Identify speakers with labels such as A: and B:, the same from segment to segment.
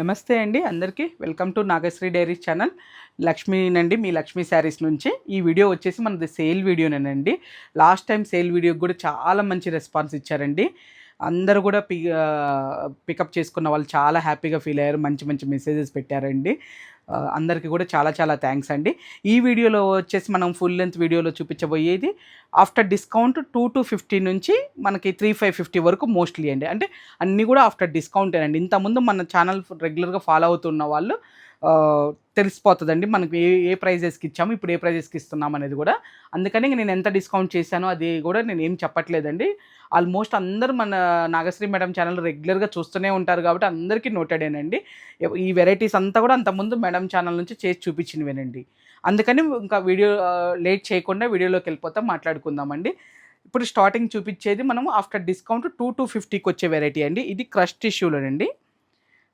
A: నమస్తే అండి అందరికీ వెల్కమ్ టు నాగశ్రీ డైరీస్ ఛానల్. లక్ష్మీనండి మీ లక్ష్మీ శారీస్ నుంచి. ఈ వీడియో వచ్చేసి మనది సేల్ వీడియోనేనండి. లాస్ట్ టైం సేల్ వీడియోకి కూడా చాలా మంచి రెస్పాన్స్ ఇచ్చారండి. అందరూ కూడా పి పికప్ చేసుకున్న వాళ్ళు చాలా హ్యాపీగా ఫీల్ అయ్యారు. మంచి మంచి మెసేజెస్ పెట్టారండి. అందరికీ కూడా చాలా చాలా థ్యాంక్స్ అండి. ఈ వీడియోలో వచ్చేసి మనం ఫుల్ లెంత్ వీడియోలో చూపించబోయేది after discount two two fifty నుంచి మనకి త్రీ ఫైవ్ ఫిఫ్టీ వరకు మోస్ట్లీ అండి. అంటే అన్నీ కూడా ఆఫ్టర్ డిస్కౌంటేనండి ఇంతకుముందు మన ఛానల్ రెగ్యులర్గా ఫాలో అవుతున్న వాళ్ళు తెలిసిపోతుందండి. మనకి ఏ ఏ ప్రైజెస్కి ఇచ్చాము ఇప్పుడు ఏ ప్రైజెస్కి ఇస్తున్నాం అనేది కూడా. అందుకని నేను ఎంత డిస్కౌంట్ చేశానో అది కూడా నేను ఏం చెప్పట్లేదండి. ఆల్మోస్ట్ అందరూ మన నాగశ్రీ మేడం ఛానల్ రెగ్యులర్గా చూస్తూనే ఉంటారు కాబట్టి అందరికీ నోటెడేనండి ఈ వెరైటీస్ అంతా కూడా అంతకుముందు మేడం ఛానల్ నుంచి చేసి చూపించినవేనండి. అందుకని ఇంకా వీడియో లేట్ చేయకుండా వీడియోలోకి వెళ్ళిపోతాం మాట్లాడుకుందామండి. ఇప్పుడు స్టార్టింగ్ చూపించేది మనం ఆఫ్టర్ డిస్కౌంట్ టూ టూ ఫిఫ్టీకి వచ్చే వెరైటీ అండి. ఇది క్రష్ టిష్యూలోనండి.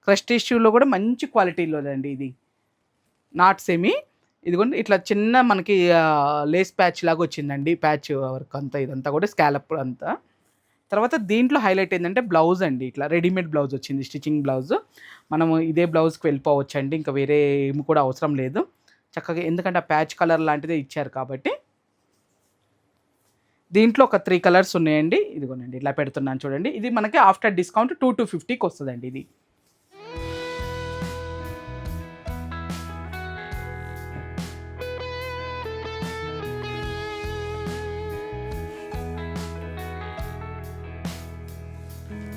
A: క్రస్ట్ టిష్యూలో కూడా మంచి క్వాలిటీలోదండి ఇది. నాట్ సెమీ ఇదిగోండి ఇట్లా చిన్న మనకి లేస్ ప్యాచ్ లాగా వచ్చిందండి. ప్యాచ్ వర్క్ అంతా ఇదంతా కూడా స్కాలప్ అంతా. తర్వాత దీంట్లో హైలైట్ ఏంటంటే బ్లౌజ్ అండి ఇట్లా. రెడీమేడ్ బ్లౌజ్ వచ్చింది స్టిచ్చింగ్ బ్లౌజ్ మనము ఇదే బ్లౌజ్కి వెళ్ళిపోవచ్చు అండి ఇంకా వేరే ఏమి కూడా అవసరం లేదు. చక్కగా ఎందుకంటే ఆ ప్యాచ్ కలర్ లాంటిదే ఇచ్చారు కాబట్టి. దీంట్లో ఒక త్రీ కలర్స్ ఉన్నాయండి. ఇదిగోనండి ఇట్లా పెడుతున్నాను చూడండి. ఇది మనకి ఆఫ్టర్ డిస్కౌంట్ టూ టు ఫిఫ్టీకి వస్తుందండి ఇది.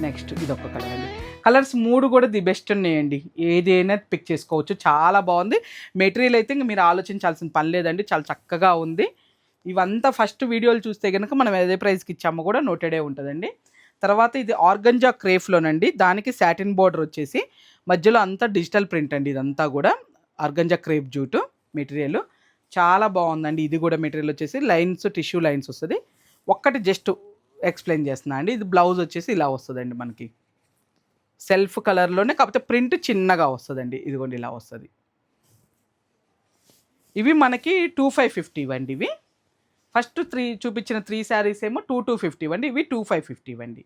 A: నెక్స్ట్ ఇది ఒక కలర్ అండి. కలర్స్ మూడు కూడా ది బెస్ట్ ఉన్నాయండి. ఏదైనా పిక్ చేసుకోవచ్చు. చాలా బాగుంది. మెటీరియల్ అయితే ఇంక మీరు ఆలోచించాల్సిన పని లేదండి. చాలా చక్కగా ఉంది. ఇవంతా ఫస్ట్ వీడియోలు చూస్తే కనుక మనం ఏదే ప్రైస్కి ఇచ్చామో కూడా నోటెడే ఉంటుందండి. తర్వాత ఇది ఆర్గంజా క్రేఫ్లోనండి దానికి సాటిన్ బోర్డర్ వచ్చేసి మధ్యలో అంతా డిజిటల్ ప్రింట్ అండి ఇదంతా కూడా. Organza crepe jute material. చాలా బాగుందండి. ఇది కూడా మెటీరియల్ వచ్చేసి లైన్స్ టిష్యూ లైన్స్ వస్తుంది. ఒక్కటి జస్ట్ ఎక్స్ప్లెయిన్ చేస్తున్నా అండి. ఇది బ్లౌజ్ వచ్చేసి ఇలా వస్తుందండి మనకి. సెల్ఫ్ కలర్లోనే కాకపోతే ప్రింట్ చిన్నగా వస్తుందండి. ఇదిగోండి ఇలా వస్తుంది. ఇవి మనకి టూ ఫైవ్ ఫిఫ్టీ ఇవ్వండి ఇవి. ఫస్ట్ త్రీ చూపించిన త్రీ శారీస్ ఏమో టూ టూ ఫిఫ్టీ ఇవ్వండి. ఇవి టూ ఫైవ్ ఫిఫ్టీ ఇవ్వండి.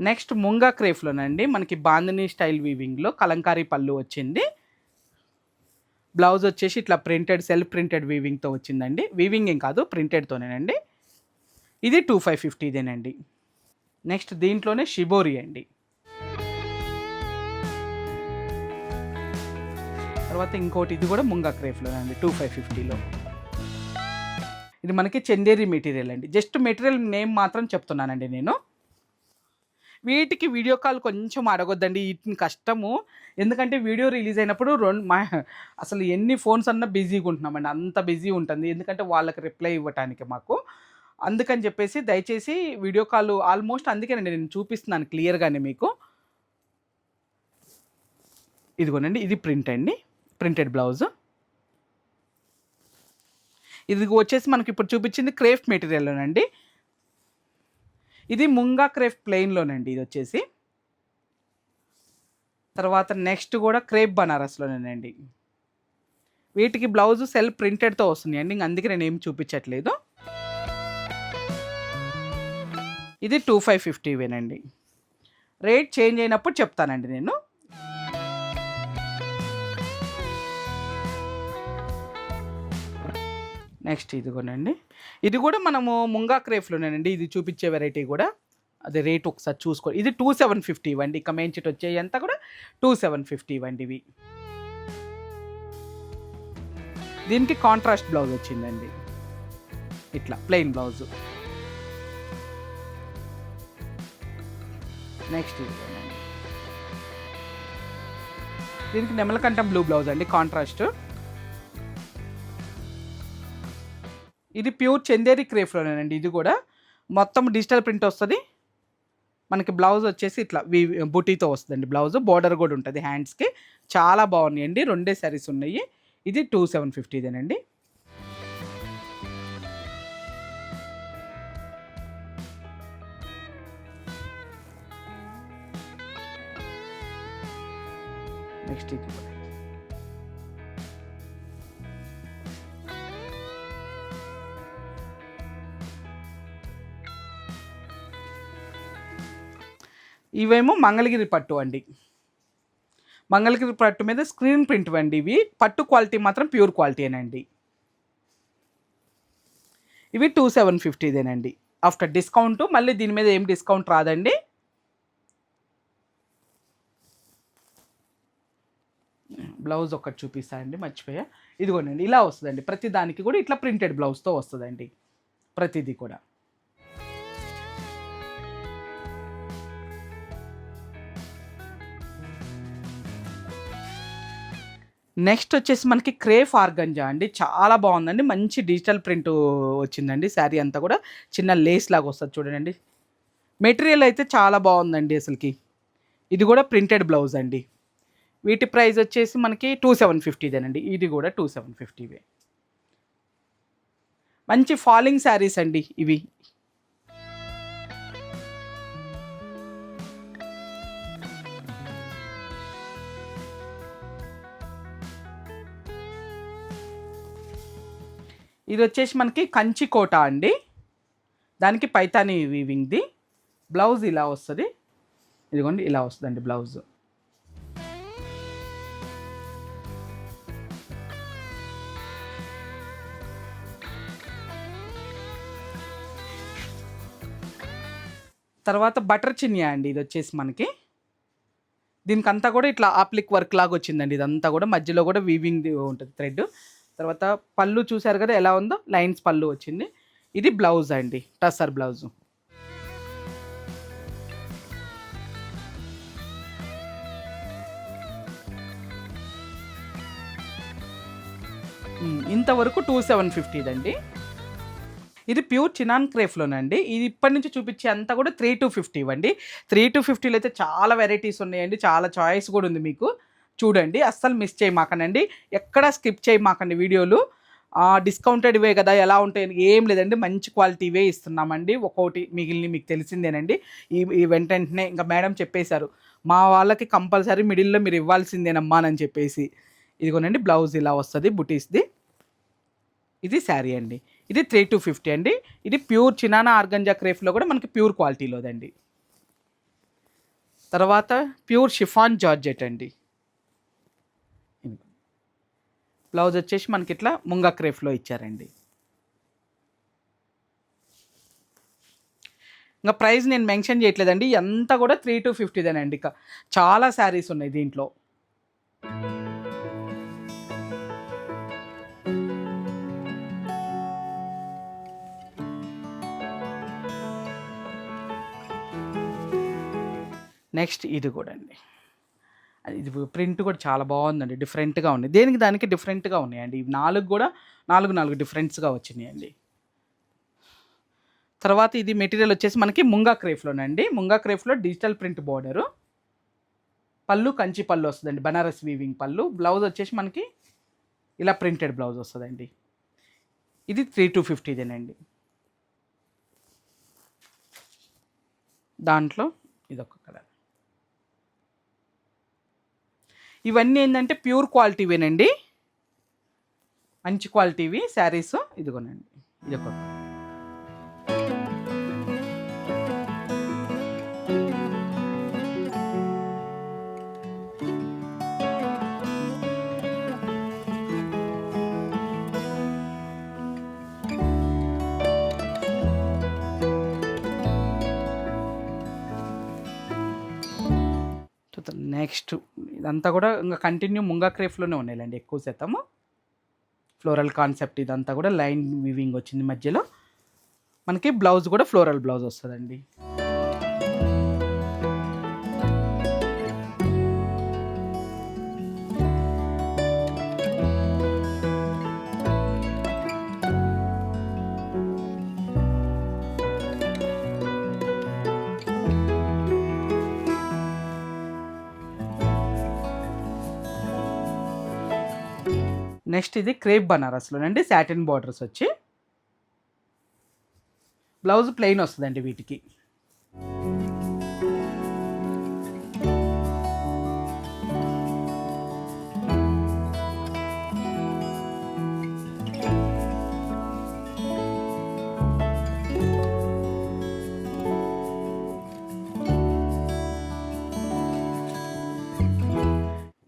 A: నెక్స్ట్ ముంగా క్రేఫ్లోనండి. మనకి బాందినీ స్టైల్ వీవింగ్లో కలంకారీ పళ్ళు వచ్చింది. బ్లౌజ్ వచ్చేసి ఇట్లా ప్రింటెడ్ సెల్ఫ్ ప్రింటెడ్ వీవింగ్తో వచ్చిందండి. వీవింగ్ ఏం కాదు ప్రింటెడ్తోనేనండి ఇది టూ ఫైవ్ ఫిఫ్టీదేనండి నెక్స్ట్ దీంట్లోనే షిబోరి అండి. తర్వాత ఇంకోటి ఇది కూడా ముంగా క్రేఫ్లో అండి టూ ఫైవ్ ఫిఫ్టీలో ఇది మనకి చందేరి మెటీరియల్ అండి. జస్ట్ మెటీరియల్ నేమ్ మాత్రం చెప్తున్నానండి నేను. వీటికి వీడియో కాల్ కొంచెం అడగొద్దండి. వీటిని కష్టము. ఎందుకంటే వీడియో రిలీజ్ అయినప్పుడు రెండు మా అసలు ఎన్ని ఫోన్స్ అన్నా బిజీగా ఉంటున్నామండి. అంత బిజీ ఉంటుంది. ఎందుకంటే వాళ్ళకి రిప్లై ఇవ్వటానికి మాకు. అందుకని చెప్పేసి దయచేసి వీడియో కాల్ ఆల్మోస్ట్ అందుకేనండి నేను చూపిస్తున్నాను క్లియర్గానే మీకు. ఇదిగోనండి ఇది ప్రింట్ అండి. Printed blouse. ఇది వచ్చేసి మనకి ఇప్పుడు చూపించింది క్రేఫ్ట్ మెటీరియల్లోనండి. ఇది ముంగా క్రేప్ ప్లెయిన్లోనండి ఇది వచ్చేసి. తర్వాత నెక్స్ట్ కూడా క్రేప్ బనారస్లోనేనండి వీటికి బ్లౌజ్ సెల్ ప్రింటెడ్తో వస్తున్నాయండి ఇంక అందుకే నేను ఏం చూపించట్లేదు. ఇది టూ ఫైవ్ ఫిఫ్టీవేనండి రేట్ చేంజ్ అయినప్పుడు చెప్తానండి నేను. నెక్స్ట్ ఇదిగోనండి. ఇది కూడా మనము ముంగా క్రేఫ్లోనేనండి. ఇది చూపించే వెరైటీ కూడా. అదే రేట్ ఒకసారి చూసుకో ఇది టూ సెవెన్ ఫిఫ్టీ ఇవ్వండి. ఇక మెయిన్ చెట్టు వచ్చేవి కూడా టూ సెవెన్ ఫిఫ్టీ ఇవ్వండి ఇవి. దీనికి కాంట్రాస్ట్ బ్లౌజ్ వచ్చిందండి. ఇట్లా ప్లెయిన్ బ్లౌజ్ నెక్స్ట్ దీనికి నెమలకంఠం బ్లూ బ్లౌజ్ అండి కాంట్రాస్ట్ ఇది ప్యూర్ చందేరి క్రేఫ్లోనేనండి ఇది కూడా మొత్తం డిజిటల్ ప్రింట్ వస్తుంది. మనకి బ్లౌజ్ వచ్చేసి ఇట్లా వి బుటీతో వస్తుందండి బ్లౌజ్. బార్డర్ కూడా ఉంటుంది హ్యాండ్స్కి. చాలా బాగున్నాయండి. రెండే శారీస్ ఉన్నాయి. ఇది టూ సెవెన్ ఫిఫ్టీదేనండి. ఇవేమో మంగళగిరి పట్టు అండి. మంగళగిరి పట్టు మీద స్క్రీన్ ప్రింట్ అండి ఇవి. పట్టు క్వాలిటీ మాత్రం ప్యూర్ క్వాలిటీనండి ఇవి టూ సెవెన్ ఫిఫ్టీదేనండి. ఆఫ్టర్ డిస్కౌంట్ మళ్ళీ దీని మీద ఏం డిస్కౌంట్ రాదండి. బ్లౌజ్ ఒకటి చూపిస్తా అండి మర్చిపోయా. ఇదిగోనండి ఇలా వస్తుందండి. ప్రతి దానికి కూడా ఇట్లా ప్రింటెడ్ బ్లౌజ్తో వస్తుందండి. ప్రతిదీ కూడా. నెక్స్ట్ వచ్చేసి మనకి క్రేఫ్ ఆర్గంజా అండి. చాలా బాగుందండి. మంచి డిజిటల్ ప్రింట్ వచ్చిందండి. శారీ అంతా కూడా చిన్న లేస్ లాగా వస్తుంది చూడండి. మెటీరియల్ అయితే చాలా బాగుందండి అసలుకి. ఇది కూడా ప్రింటెడ్ బ్లౌజ్ అండి. వీటి ప్రైస్ వచ్చేసి మనకి టూ సెవెన్ ఫిఫ్టీదేనండి ఇది కూడా టూ సెవెన్ ఫిఫ్టీవే మంచి ఫాలింగ్ శారీస్ అండి ఇవి. ఇది వచ్చేసి మనకి కంచి కోట అండి. దానికి పైతాని వీవింగ్ది బ్లౌజ్ ఇలా వస్తుంది. ఇదిగోండి ఇలా వస్తుందండి బ్లౌజ్. తర్వాత బటర్ చిన్యా అండి ఇది వచ్చేసి మనకి. దీనికి అంతా కూడా ఇట్లా ఆప్లిక్ వర్క్ లాగా వచ్చిందండి ఇదంతా కూడా. మధ్యలో కూడా వీవింగ్ ఉంటుంది థ్రెడ్. తర్వాత పళ్ళు చూశారు కదా ఎలా ఉందో? లైన్స్ పళ్ళు వచ్చింది. ఇది బ్లౌజ్ అండి టస్సర్ బ్లౌజ్. ఇంతవరకు టూ సెవెన్ ఫిఫ్టీదండి ఇది ప్యూర్ చినాన్ క్రేఫ్లోనండి. ఇది ఇప్పటి నుంచి చూపించే అంతా కూడా త్రీ టు ఫిఫ్టీ ఇవ్వండి. త్రీ టు ఫిఫ్టీలో అయితే చాలా వెరైటీస్ ఉన్నాయండి చాలా చాయిస్ కూడా ఉంది మీకు. చూడండి అస్సలు మిస్ చేయమాకనండి ఎక్కడ స్కిప్ చేయమాకండి వీడియోలు. డిస్కౌంటెడ్ ఇవే కదా ఎలా ఉంటాయి ఏం లేదండి. మంచి క్వాలిటీవే ఇస్తున్నామండి. ఒక్కోటి మిగిలిన మీకు తెలిసిందేనండి. ఈ ఈ వెంటనే ఇంకా మేడం చెప్పేశారు మా వాళ్ళకి కంపల్సరీ మిడిల్లో మీరు ఇవ్వాల్సిందేనమ్మా అని చెప్పేసి. ఇదిగోనండి బ్లౌజ్ ఇలా వస్తుంది బుటీస్ది. ఇది శారీ అండి. ఇది త్రీ టు ఫిఫ్టీ అండి. ఇది ప్యూర్ చినానా ఆర్గంజా క్రేఫ్లో కూడా మనకి ప్యూర్ క్వాలిటీలోదండి. తర్వాత ప్యూర్ షిఫాన్ జార్జెట్ అండి. బ్లౌజ్ వచ్చేసి మనకి ఇట్లా ముంగా క్రేఫ్లో ఇచ్చారండి. ఇంకా ప్రైస్ నేను మెన్షన్ చేయట్లేదండి. ఎంత కూడా త్రీ టు ఫిఫ్టీదేనండి ఇక. చాలా శారీస్ ఉన్నాయి దీంట్లో. నెక్స్ట్ ఇది కూడా అండి ఇది ప్రింట్ కూడా చాలా బాగుందండి. డిఫరెంట్గా ఉంది. దేనికి దానికి డిఫరెంట్గా ఉన్నాయండి? ఇవి నాలుగు కూడా నాలుగు నాలుగు డిఫరెంట్స్గా వచ్చినాయండి తర్వాత ఇది మెటీరియల్ వచ్చేసి మనకి ముంగా క్రేఫ్లోనండి. ముంగా క్రేఫ్లో డిజిటల్ ప్రింట్ బోర్డరు. పళ్ళు కంచి పళ్ళు వస్తుందండి. బనారస్ వీవింగ్ పళ్ళు. బ్లౌజ్ వచ్చేసి మనకి ఇలా ప్రింటెడ్ బ్లౌజ్ వస్తుందండి. ఇది త్రీ టూ ఫిఫ్టీదేనండి దాంట్లో ఇదొక కలర్. ఇవన్నీ ఏంటంటే ప్యూర్ క్వాలిటీవేనండి. మంచి క్వాలిటీవి శారీస్ ఇదిగోనండి. ఇది నెక్స్ట్ ఇదంతా కూడా ఇంకా కంటిన్యూ ముంగా క్రేఫ్లోనే ఉన్నాయండి ఎక్కువ శాతము. ఫ్లోరల్ కాన్సెప్ట్ ఇదంతా కూడా లైన్ వివింగ్ వచ్చింది మధ్యలో. మనకి బ్లౌజ్ కూడా ఫ్లోరల్ బ్లౌజ్ వస్తుందండి. నెక్స్ట్ ఇది క్రేప్ బనారస్లోనండి శాటిన్ బార్డర్స్ వచ్చి బ్లౌజ్ ప్లెయిన్ వస్తుందండి వీటికి.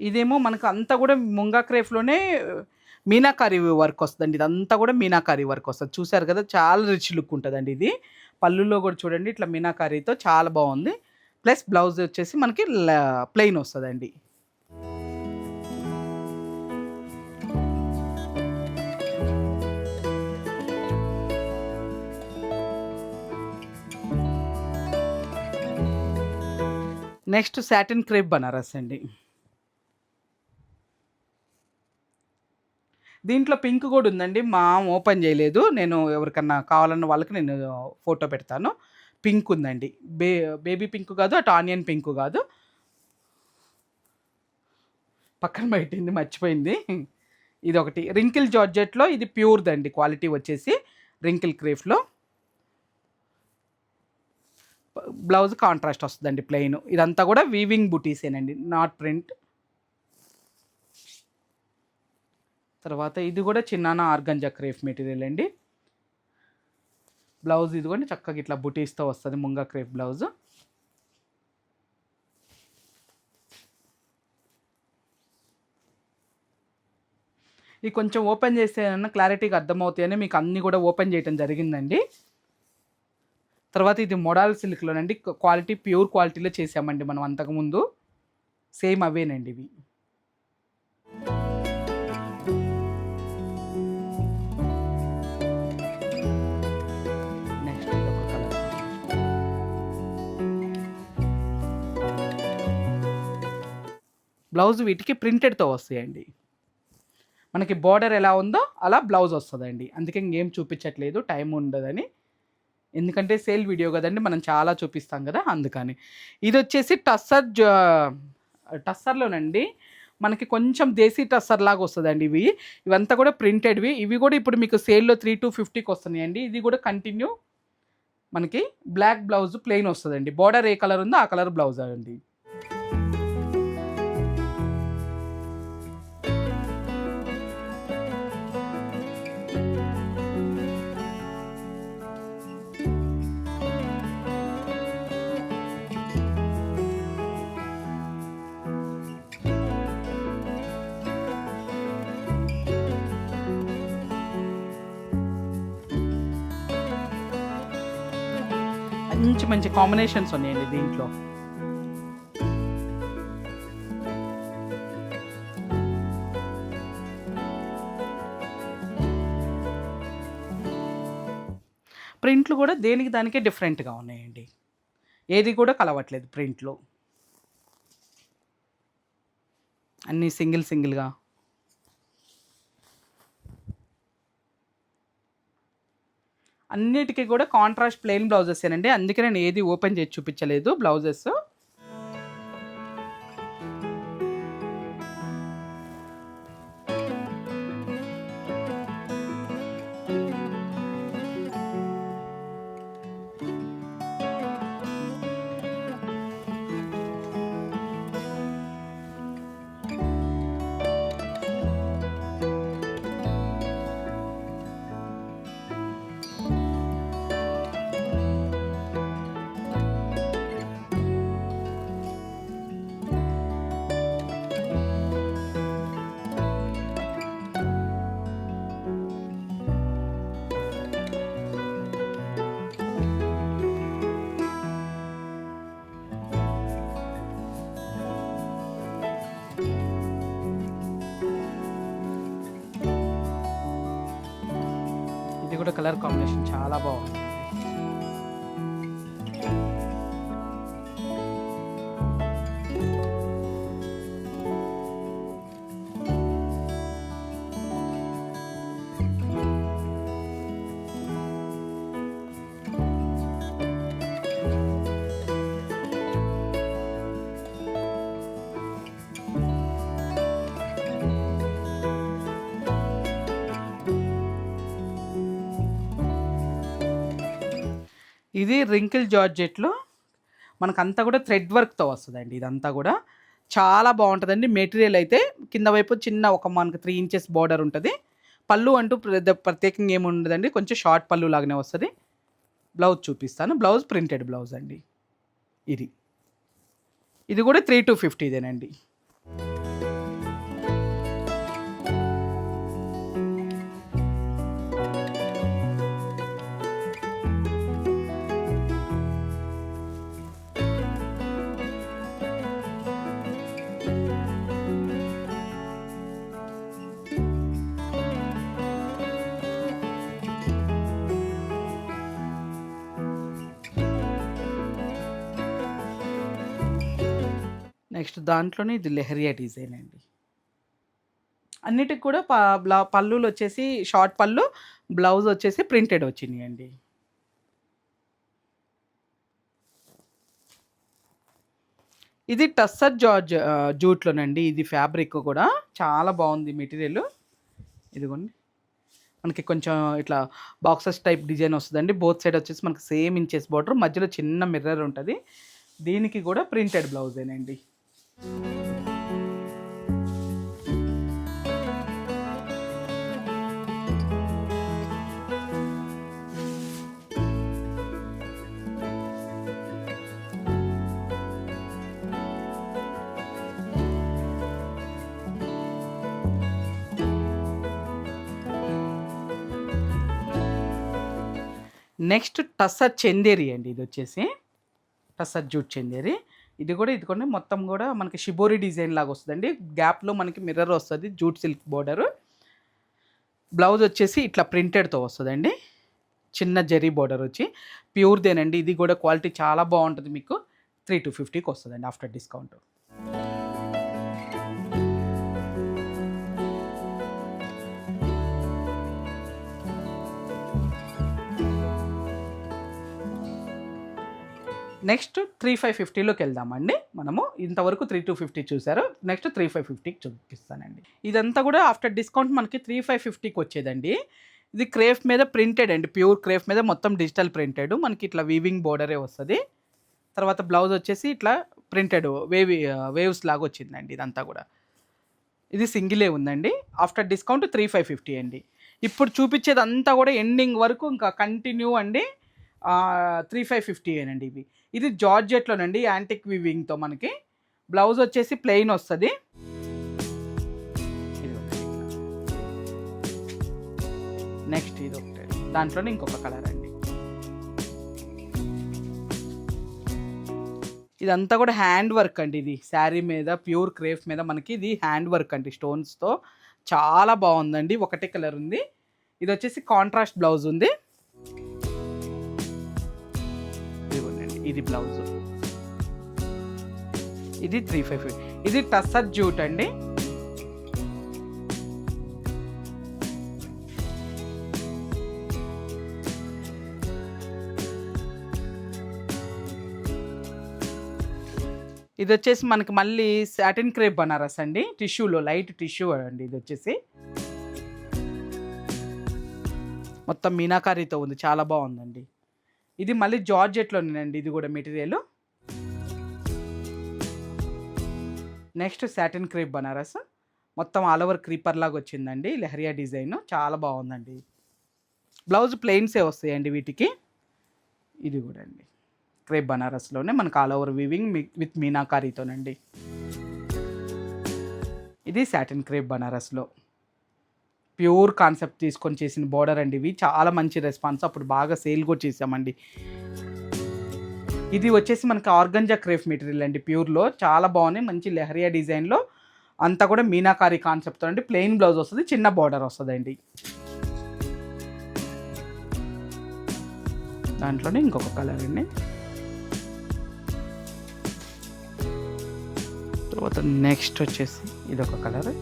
A: ఇదేమో మనకు అంతా కూడా ముంగా క్రేఫ్లోనే మీనాకారి వర్క్ వస్తుందండి. ఇదంతా కూడా మీనాకారి వర్క్ వస్తుంది. చూసారు కదా చాలా రిచ్ లుక్ ఉంటుందండి ఇది. పళ్ళులో కూడా చూడండి ఇట్లా మీనాకారీతో చాలా బాగుంది. ప్లస్ బ్లౌజ్ వచ్చేసి మనకి ప్లెయిన్ వస్తుందండి. నెక్స్ట్ సాటిన్ క్రేప్ బనారస్ అండి. దీంట్లో పింక్ కూడా ఉందండి. మా ఓపెన్ చేయలేదు. నేను ఎవరికన్నా కావాలన్న వాళ్ళకి నేను ఫోటో పెడతాను. పింక్ ఉందండి. బే బేబీ పింక్ కాదు అటు ఆనియన్ పింక్ కాదు. పక్కన పెట్టింది మర్చిపోయింది. ఇది ఒకటి రింకిల్ జార్జెట్లో ఇది ప్యూర్దండి. క్వాలిటీ వచ్చేసి రింకిల్ క్రేఫ్లో. బ్లౌజ్ కాంట్రాస్ట్ వస్తుందండి ప్లెయిన్. ఇదంతా కూడా వీవింగ్ బుటీసేనండి. Not print. తర్వాత ఇది కూడా చిన్నాన ఆర్గంజా క్రేఫ్ మెటీరియల్ అండి. బ్లౌజ్ ఇది కూడా చక్కగా ఇట్లా బుటీస్తో వస్తుంది ముంగా క్రేఫ్ బ్లౌజ్ ఇది కొంచెం ఓపెన్ చేస్తే క్లారిటీగా అర్థమవుతాయని మీకు అన్నీ కూడా ఓపెన్ చేయడం జరిగిందండి. తర్వాత ఇది మొడాల్ సిల్క్లోనండి క్వాలిటీ ప్యూర్ క్వాలిటీలో చేసామండి మనం అంతకుముందు. సేమ్ అవేనండి ఇవి. బ్లౌజ్ వీటికి ప్రింటెడ్తో వస్తాయండి. మనకి బార్డర్ ఎలా ఉందో అలా బ్లౌజ్ వస్తుందండి. అందుకే ఇంకేం చూపించట్లేదు టైం ఉండదని. ఎందుకంటే సేల్ వీడియో కదండి మనం చాలా చూపిస్తాం కదా అందుకని. ఇది వచ్చేసి టస్సర్ టస్సర్లోనండి మనకి కొంచెం దేశీ టస్సర్ లాగా వస్తుందండి ఇవి. ఇవంతా కూడా ప్రింటెడ్వి. ఇవి కూడా ఇప్పుడు మీకు సేల్లో త్రీ టు ఫిఫ్టీకి వస్తున్నాయండి. ఇది కూడా కంటిన్యూ మనకి బ్లాక్ బ్లౌజ్ ప్లెయిన్ వస్తుందండి. బార్డర్ ఏ కలర్ ఉందో ఆ కలర్ బ్లౌజ్ అండి. మంచి మంచి కాంబినేషన్స్ ఉన్నాయండి దీంట్లో. ప్రింట్లు కూడా దేనికి దానికే డిఫరెంట్గా ఉన్నాయండి. ఏది కూడా కలవట్లేదు ప్రింట్లు. అన్నీ సింగిల్ సింగిల్గా. అన్నిటికీ కూడా కాంట్రాస్ట్ ప్లెయిన్ బ్లౌజెస్ ఏనండి. అందుకే నేను ఏది ఓపెన్ చేసి చూపించలేదు. బ్లౌజెస్ కలర్ కాంబినేషన్ చాలా బాగుంది. ఇది రింకిల్ జార్జెట్లో మనకంతా కూడా థ్రెడ్ వర్క్తో వస్తుందండి ఇదంతా కూడా. చాలా బాగుంటుందండి. మెటీరియల్ అయితే కింద వైపు చిన్న ఒక మనకి త్రీ ఇంచెస్ బార్డర్ ఉంటుంది. పళ్ళు అంటూ పెద్ద ప్రత్యేకంగా ఏమి ఉండదండి. కొంచెం షార్ట్ పళ్ళు లాగానే వస్తుంది. బ్లౌజ్ చూపిస్తాను. బ్లౌజ్ ప్రింటెడ్ బ్లౌజ్ అండి. ఇది. ఇది కూడా త్రీ టు ఫిఫ్టీదేనండి నెక్స్ట్ దాంట్లోనే ఇది లెహరియా డిజైన్ అండి. అన్నిటికి కూడా ప బ్లా పళ్ళులు వచ్చేసి షార్ట్ పళ్ళు బ్లౌజ్ వచ్చేసి ప్రింటెడ్ వచ్చినాయి అండి ఇది టస్సర్ జార్జ్ జూట్లోనండి. ఇది ఫ్యాబ్రిక్ కూడా. చాలా బాగుంది మెటీరియల్. ఇదిగోండి. మనకి కొంచెం ఇట్లా బాక్సెస్ టైప్ డిజైన్ వస్తుందండి. బోత్ సైడ్ వచ్చేసి మనకి సేమ్ ఇంచెస్ బార్డర్. మధ్యలో చిన్న మిర్రర్ ఉంటుంది. దీనికి కూడా ప్రింటెడ్ బ్లౌజేనండి. నెక్స్ట్ టస్సర్ చెందేరి అండి ఇది వచ్చేసి. Tussar jute Chanderi. ఇది కూడా ఇది కూడా మొత్తం కూడా మనకి షిబోరి డిజైన్ లాగా వస్తుందండి. గ్యాప్లో మనకి మిర్రర్ వస్తుంది జూట్ సిల్క్ బోర్డర్ బ్లౌజ్ వచ్చేసి ఇట్లా ప్రింటెడ్తో వస్తుందండి. చిన్న జరీ బోర్డర్ వచ్చి. ప్యూర్దేనండి ఇది కూడా క్వాలిటీ చాలా బాగుంటుంది మీకు. త్రీ టు ఫిఫ్టీకి వస్తుందండి after discount next three five ఫిఫ్టీలోకి వెళ్దామండి మనము ఇంతవరకు త్రీ టూ ఫిఫ్టీ చూసారు నెక్స్ట్ త్రీ ఫైవ్ ఫిఫ్టీకి చూపిస్తానండి. ఇదంతా కూడా ఆఫ్టర్ డిస్కౌంట్ మనకి త్రీ ఫైవ్ ఫిఫ్టీకి వచ్చేదండి. ఇది క్రేఫ్ మీద ప్రింటెడ్ అండి. ప్యూర్ క్రేఫ్ మీద మొత్తం డిజిటల్ ప్రింటెడ్. మనకి ఇట్లా వీవింగ్ బోర్డరే వస్తుంది. తర్వాత బ్లౌజ్ వచ్చేసి ఇట్లా ప్రింటెడ్ వేవి వేవ్స్ లాగా వచ్చిందండి ఇదంతా కూడా. ఇది సింగిలే ఉందండి. After discount three five fifty అండి. ఇప్పుడు చూపించేది అంతా కూడా ఎండింగ్ వరకు ఇంకా కంటిన్యూ అండి. త్రీ ఫైవ్ ఫిఫ్టీ అండి ఇవి. ఇది జార్జెట్లోనండి యాంటిక్ వివింగ్తో మనకి. బ్లౌజ్ వచ్చేసి ప్లెయిన్ వస్తుంది. నెక్స్ట్ ఇది ఒకటి. దాంట్లోనే ఇంకొక కలర్ అండి. ఇదంతా కూడా హ్యాండ్ వర్క్ అండి ఇది. శారీ మీద ప్యూర్ క్రేఫ్ మీద మనకి ఇది హ్యాండ్ వర్క్ అండి స్టోన్స్తో. చాలా బాగుందండి. ఒకటే కలర్ ఉంది. ఇది వచ్చేసి కాంట్రాస్ట్ బ్లౌజ్ ఉంది. ఇది బ్లౌజ్. ఇది త్రీ ఫైవ్ ఇది టస్సర్ జూట్ అండి. ఇది వచ్చేసి మనకి మళ్ళీ సాటిన్ క్రేప్ బనారస్ అండి. టిష్యూలో లైట్ టిష్యూ అండి ఇది వచ్చేసి. మొత్తం మీనాకారీతో ఉంది చాలా బాగుందండి. ఇది మళ్ళీ జార్జెట్లోనేనండి ఇది కూడా material. Next satin crepe Banaras. మొత్తం ఆల్ ఓవర్ క్రీపర్ లాగా వచ్చిందండి లెహరియా డిజైన్. చాలా బాగుందండి. బ్లౌజ్ ప్లెయిన్సే వస్తాయండి వీటికి. ఇది కూడా అండి. క్రేప్ బనారస్లోనే మనకు ఆల్ ఓవర్ వీవింగ్ విత్ మీనాకారీతోనండి. ఇది సాటిన్ క్రేప్ బనారస్లో. ప్యూర్ కాన్సెప్ట్ తీసుకొని చేసిన బోర్డర్ అండి ఇవి. చాలా మంచి రెస్పాన్స్. అప్పుడు బాగా సేల్ కూడా చేసామండి. ఇది వచ్చేసి మనకి ఆర్గంజా క్రేఫ్ మెటీరియల్ అండి ప్యూర్లో. చాలా బాగున్నాయి. మంచి లెహరియా డిజైన్లో. అంతా కూడా మీనాకారి కాన్సెప్ట్తో అండి ప్లెయిన్ బ్లౌజ్ వస్తుంది చిన్న బార్డర్ వస్తుందండి. దాంట్లోనే ఇంకొక కలర్ అండి. తర్వాత నెక్స్ట్ వచ్చేసి ఇదొక కలర్.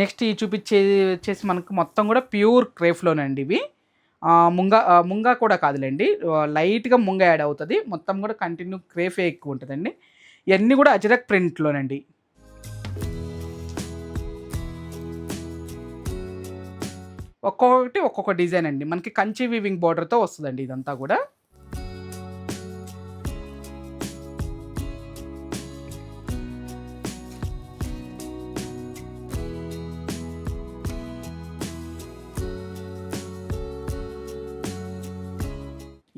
A: నెక్స్ట్ ఈ చూపించేది వచ్చేసి మనకు మొత్తం కూడా ప్యూర్ క్రేఫ్లోనండి ఇవి. ముంగా ముంగా కూడా కాదులేండి. లైట్గా ముంగ యాడ్ అవుతుంది. మొత్తం కూడా కంటిన్యూ క్రేఫే ఎక్కువ ఉంటుందండి. ఇవన్నీ కూడా అజరక్ ప్రింట్లోనండి ఒక్కొక్కటి ఒక్కొక్క డిజైన్ అండి. మనకి కంచి వీవింగ్ బార్డర్తో వస్తుందండి ఇదంతా కూడా.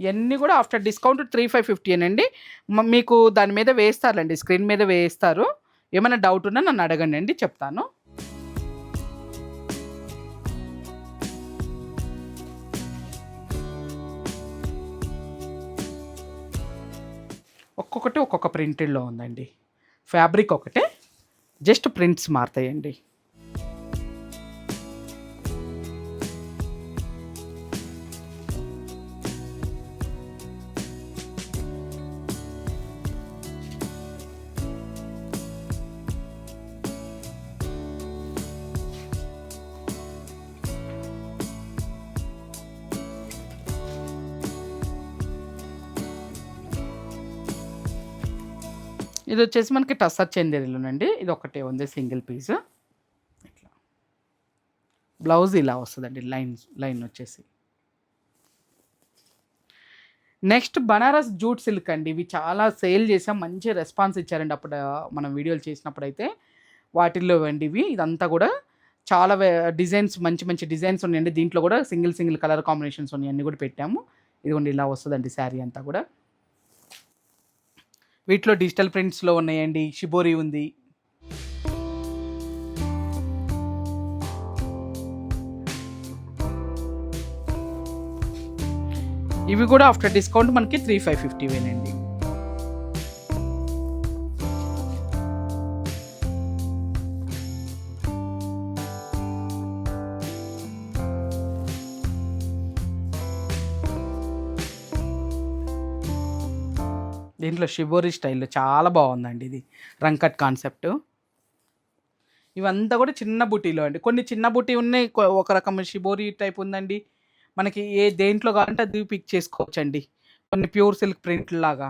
A: ఇవన్నీ కూడా after discount three five fifty అండి మీకు దాని మీద వేస్తారులేండి స్క్రీన్ మీద వేస్తారు. ఏమైనా డౌట్ ఉన్నా నన్ను అడగండి అండి చెప్తాను. ఒక్కొక్కటి ఒక్కొక్క ప్రింటెడ్లో ఉందండి. ఫ్యాబ్రిక్ ఒకటే జస్ట్ ప్రింట్స్ మారుతాయండి. ఇది వచ్చేసి మనకి టస్సర్ చందేరిలోనండి. ఇది ఒకటే ఉంది సింగిల్ పీస్. ఇట్లా. బ్లౌజ్ ఇలా వస్తుందండి లైన్ లైన్ వచ్చేసి. నెక్స్ట్ బనారస్ జూట్ సిల్క్ అండి. ఇవి చాలా సేల్ చేసాం మంచి రెస్పాన్స్ ఇచ్చారండి అప్పుడు మనం వీడియోలు చేసినప్పుడు అయితే వాటిల్లో అండి ఇవి. ఇదంతా కూడా చాలా డిజైన్స్ మంచి మంచి డిజైన్స్ ఉన్నాయండి. దీంట్లో కూడా సింగిల్ సింగిల్ కలర్ కాంబినేషన్స్ ఉన్నాయి. అన్నీ కూడా పెట్టాము. ఇదిగోండి ఇలా వస్తుందండి శారీ అంతా కూడా. వీటిలో డిజిటల్ ప్రింట్స్లో ఉన్నాయండి. షిబోరి ఉంది. ఇవి కూడా ఆఫ్టర్ డిస్కౌంట్ మనకి త్రీ ఫైవ్ ఫిఫ్టీ వేనండి దీంట్లో షిబోరి స్టైల్లో చాలా బాగుందండి ఇది. రంకట్ కాన్సెప్ట్ ఇవంతా కూడా చిన్న బుటీలో అండి. కొన్ని చిన్న బుటీ ఉన్నాయి ఒక రకం షిబోరి టైప్ ఉందండి. మనకి ఏ దేంట్లో కావాలంటే అది పిక్ చేసుకోవచ్చండి. కొన్ని ప్యూర్ సిల్క్ ప్రింట్ లాగా.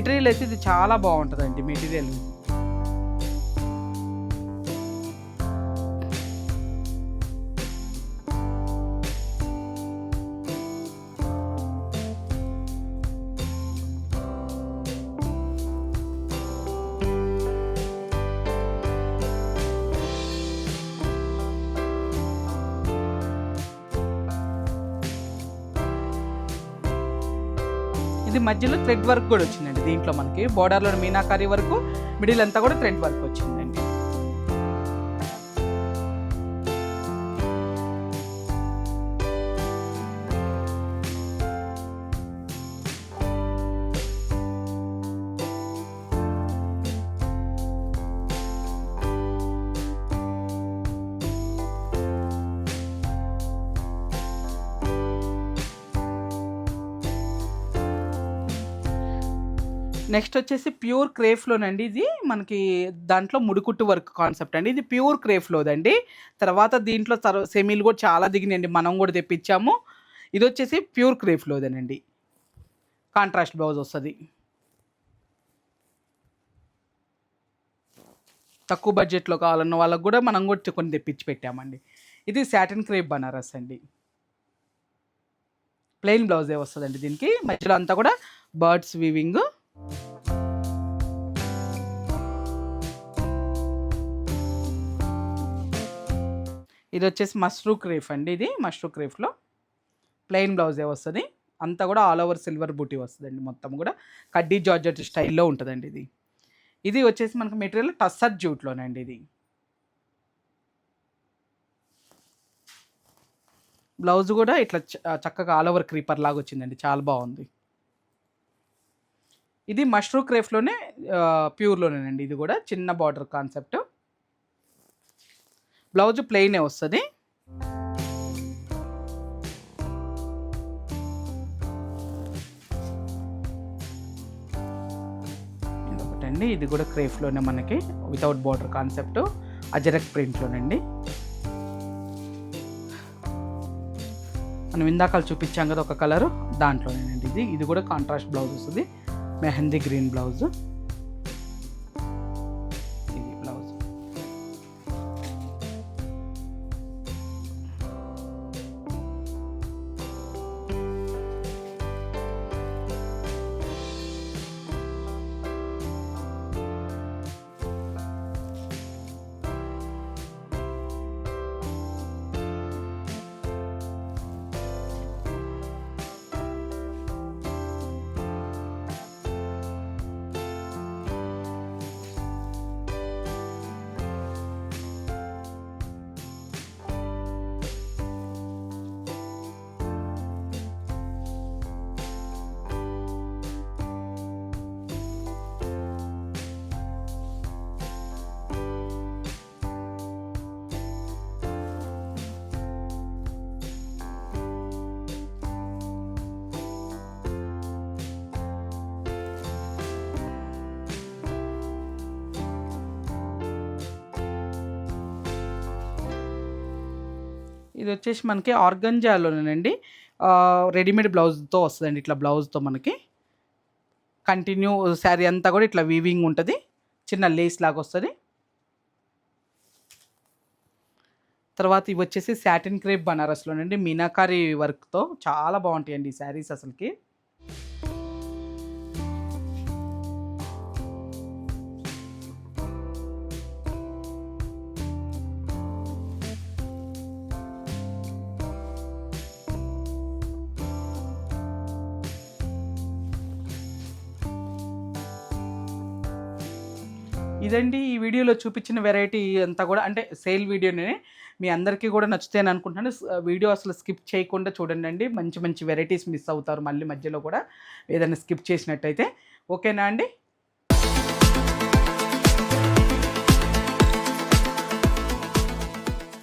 A: మెటీరియల్ అయితే ఇది చాలా బాగుంటుందండి మెటీరియల్. ఇది మధ్యలో థ్రెడ్ వర్క్ కూడా వచ్చిందండి దీంట్లో మనకి. బోర్డర్లో మీనాకారి వరకు మిడిల్ అంతా కూడా థ్రెడ్ వర్క్ వచ్చింది. నెక్స్ట్ వచ్చేసి ప్యూర్ క్రేఫ్లోనండి ఇది. మనకి దాంట్లో ముడికుట్టు వర్క్ కాన్సెప్ట్ అండి. ఇది ప్యూర్ క్రేఫ్లోదండి తర్వాత దీంట్లో తర్వా సెమీలు కూడా చాలా దిగినాయండి. మనం కూడా తెప్పించాము. ఇది వచ్చేసి ప్యూర్ క్రేఫ్లోదేనండి కాంట్రాస్ట్ బ్లౌజ్ వస్తుంది. తక్కువ బడ్జెట్లో కావాలన్న వాళ్ళకి కూడా మనం కూడా కొన్ని తెప్పించి పెట్టామండి. ఇది శాటిన్ క్రేప్ బనారస్ అండి. ప్లెయిన్ బ్లౌజే వస్తుందండి దీనికి. మధ్యలో అంతా కూడా బర్డ్స్ వీవింగ్. ఇది వచ్చేసి మష్రూ క్రేఫ్ అండి ఇది మష్రూ క్రేఫ్లో ప్లెయిన్ బ్లౌజే వస్తుంది. అంతా కూడా ఆల్ ఓవర్ సిల్వర్ బూటీ వస్తుందండి మొత్తం కూడా. కడ్డీ జార్జెట్ స్టైల్లో ఉంటుందండి ఇది. ఇది వచ్చేసి మనకు మెటీరియల్ టస్సర్ జ్యూట్లోనండి ఇది. బ్లౌజ్ కూడా ఇట్లా చ- చక్కగా ఆల్ ఓవర్ క్రీపర్ లాగా వచ్చిందండి. చాలా బాగుంది. ఇది మష్రూ క్రేఫ్లోనే ప్యూర్లోనేనండి ఇది కూడా. చిన్న బార్డర్ కాన్సెప్ట్. బ్లౌజ్ ప్లెయినే వస్తుంది? ఒకటండి ఇది కూడా క్రేఫ్లోనే మనకి. వితౌట్ బార్డర్ కాన్సెప్ట్ అజరక్ ప్రింట్లోనండి. మనం ఇందాక చూపించాం కదా ఒక కలరు. దాంట్లోనేనండి ఇది. ఇది కూడా కాంట్రాస్ట్ బ్లౌజ్ వస్తుంది. Mehndi green blouse. ఇది వచ్చేసి మనకి ఆర్గంజాలోనేనండి. రెడీమేడ్ బ్లౌజ్తో వస్తుందండి ఇట్లా బ్లౌజ్తో మనకి. కంటిన్యూ శారీ అంతా కూడా ఇట్లా వీవింగ్ ఉంటుంది. చిన్న లేస్ లాగా వస్తుంది తర్వాత ఇవి వచ్చేసి సాటిన్ క్రేప్ బనారస్లోనండి. మీనాకారి వర్క్తో చాలా బాగుంటాయండి ఈ శారీస్ అసలుకి. ఇదండి ఈ వీడియోలో చూపించిన వెరైటీ అంతా కూడా అంటే సేల్ వీడియోనే మీ అందరికీ కూడా నచ్చుతాయని అనుకుంటున్నాను. వీడియో అసలు స్కిప్ చేయకుండా చూడండి అండి. మంచి మంచి వెరైటీస్ మిస్ అవుతారు మళ్ళీ మధ్యలో కూడా. ఏదైనా స్కిప్ చేసినట్టయితే ఓకేనా అండి?